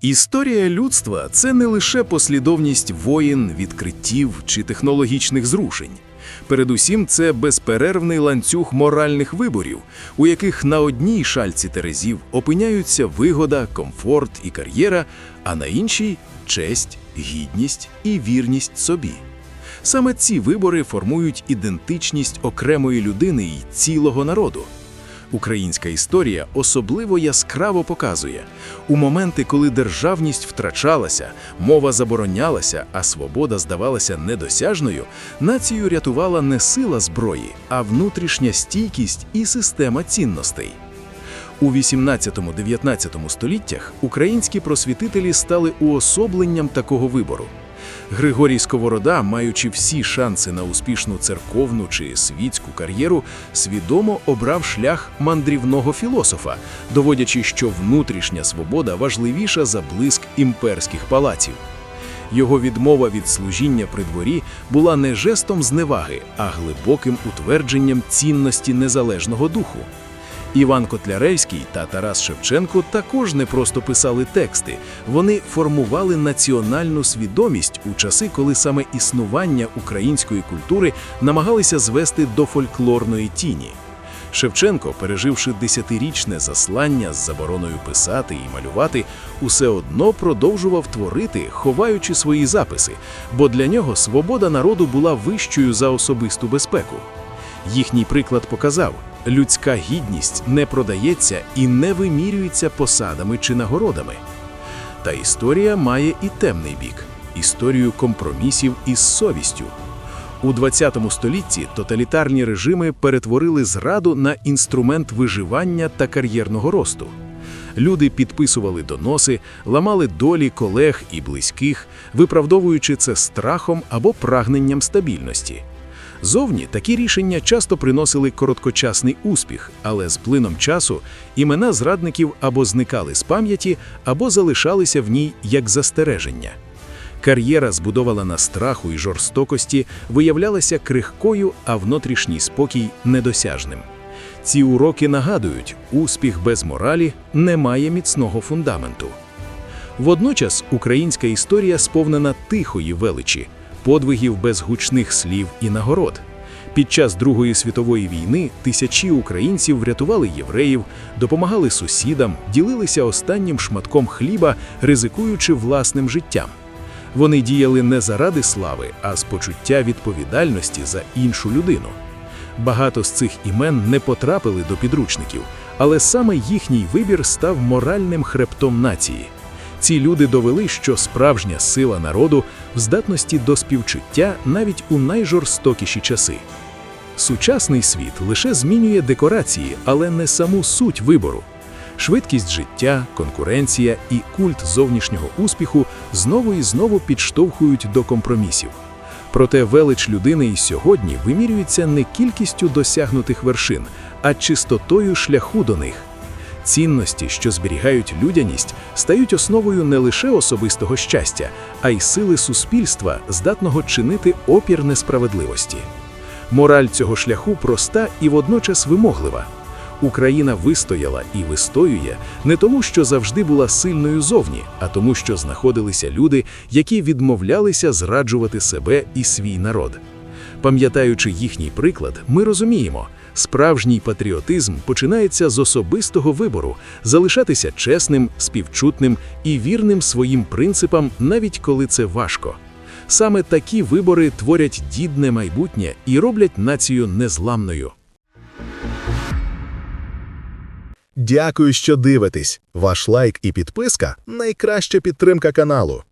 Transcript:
Історія людства це не лише послідовність воїн, відкриттів чи технологічних зрушень. Передусім, це безперервний ланцюг моральних виборів, у яких на одній шальці терезів опиняються вигода, комфорт і кар'єра, а на іншій честь, гідність і вірність собі. Саме ці вибори формують ідентичність окремої людини і цілого народу. Українська історія особливо яскраво показує у моменти, коли державність втрачалася, мова заборонялася, а свобода здавалася недосяжною, націю рятувала не сила зброї, а внутрішня стійкість і система цінностей. У 18-19 століттях українські просвітителі стали уособленням такого вибору. Григорій Сковорода, маючи всі шанси на успішну церковну чи світську кар'єру, свідомо обрав шлях мандрівного філософа, доводячи, що внутрішня свобода важливіша за блиск імперських палаців. Його відмова від служіння при дворі була не жестом зневаги, а глибоким утвердженням цінності незалежного духу. Іван Котляревський та Тарас Шевченко також не просто писали тексти, вони формували національну свідомість у часи, коли саме існування української культури намагалися звести до фольклорної тіні. Шевченко, переживши десятирічне заслання з забороною писати і малювати, усе одно продовжував творити, ховаючи свої записи, бо для нього свобода народу була вищою за особисту безпеку. Їхній приклад показав, людська гідність не продається і не вимірюється посадами чи нагородами. Та історія має і темний бік історію компромісів із совістю. У ХХ столітті тоталітарні режими перетворили зраду на інструмент виживання та кар'єрного росту. Люди підписували доноси, ламали долі колег і близьких, виправдовуючи це страхом або прагненням стабільності. Зовні такі рішення часто приносили короткочасний успіх, але з плином часу імена зрадників або зникали з пам'яті, або залишалися в ній як застереження. Кар'єра, збудована на страху і жорстокості, виявлялася крихкою, а внутрішній спокій недосяжним. Ці уроки нагадують, успіх без моралі не має міцного фундаменту. Водночас українська історія сповнена тихої величі, подвигів без гучних слів і нагород. Під час Другої світової війни тисячі українців врятували євреїв, допомагали сусідам, ділилися останнім шматком хліба, ризикуючи власним життям. Вони діяли не заради слави, а з почуття відповідальності за іншу людину. Багато з цих імен не потрапили до підручників, але саме їхній вибір став моральним хребтом нації. Ці люди довели, що справжня сила народу в здатності до співчуття навіть у найжорстокіші часи. Сучасний світ лише змінює декорації, але не саму суть вибору. Швидкість життя, конкуренція і культ зовнішнього успіху знову і знову підштовхують до компромісів. Проте велич людини і сьогодні вимірюється не кількістю досягнутих вершин, а чистотою шляху до них. Цінності, що зберігають людяність, стають основою не лише особистого щастя, а й сили суспільства, здатного чинити опір несправедливості. Мораль цього шляху проста і водночас вимоглива. Україна вистояла і вистоює не тому, що завжди була сильною зовні, а тому, що знаходилися люди, які відмовлялися зраджувати себе і свій народ. Пам'ятаючи їхній приклад, ми розуміємо, справжній патріотизм починається з особистого вибору залишатися чесним, співчутним і вірним своїм принципам, навіть коли це важко. Саме такі вибори творять дідне майбутнє і роблять націю незламною. Дякую, що дивитесь. Ваш лайк і підписка найкраща підтримка каналу.